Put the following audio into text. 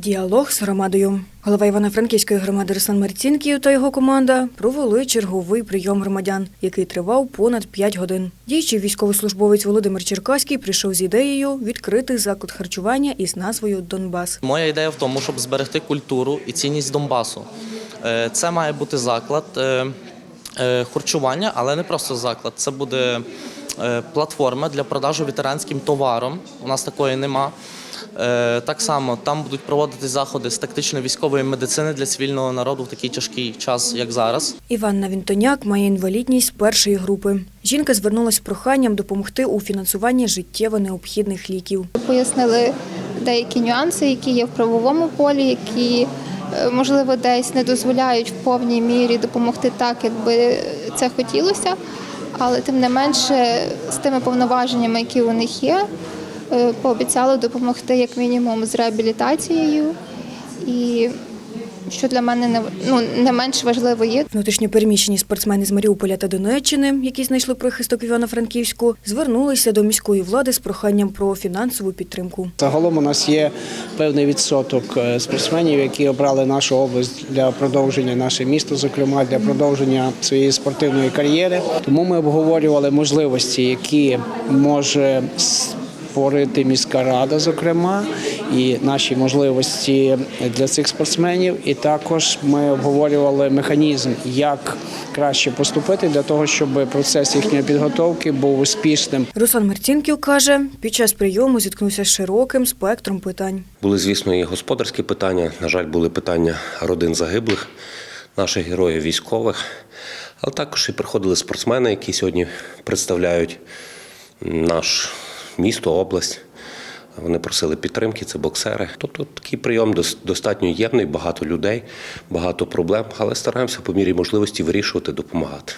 Діалог з громадою. Голова Івано-Франківської громади Руслан Марцінків та його команда провели черговий прийом громадян, який тривав понад 5 годин. Діючий військовослужбовець Володимир Черкаський прийшов з ідеєю відкрити заклад харчування із назвою Донбас. Моя ідея в тому, щоб зберегти культуру і цінність Донбасу. Е, Це має бути заклад е, е, харчування, але не просто заклад. Це буде платформа для продажу ветеранським товаром. У нас такої нема. Е, Так само там будуть проводитись заходи з тактичної військової медицини для цивільного народу в такий тяжкий час, як зараз. Іванна Вінтоняк має інвалідність першої групи. Жінка звернулася з проханням допомогти у фінансуванні життєво необхідних ліків. Пояснили деякі нюанси, які є в правовому полі, які е, можливо десь не дозволяють в повній мірі допомогти так, як би це хотілося. Але тим не менше, з тими повноваженнями, які у них є, пообіцяли допомогти як мінімум з реабілітацією. І що для мене не, ну, не менш важливо є, Внутрішньопереміщені спортсмени з Маріуполя та Донеччини, які знайшли прихисток в Івано-Франківську, звернулися до міської влади з проханням про фінансову підтримку. Загалом у нас є певний відсоток е, спортсменів, які обрали нашу область для продовження наше місто, зокрема для продовження своєї спортивної кар'єри. Тому ми обговорювали можливості, які може створити міська рада, зокрема, і наші можливості для цих спортсменів. І також ми обговорювали механізм, як краще поступити для того, щоб процес їхньої підготовки був успішним. Руслан Марцінків каже, під час прийому зіткнувся з широким спектром питань. Були, звісно, і господарські питання. На жаль, були питання родин загиблих, наших героїв військових, але також і приходили спортсмени, які сьогодні представляють наш місто, область. Вони просили підтримки, це боксери. Тобто такий прийом дос- достатньо ємний, багато людей, багато проблем, але стараємося по мірі можливості вирішувати, допомагати.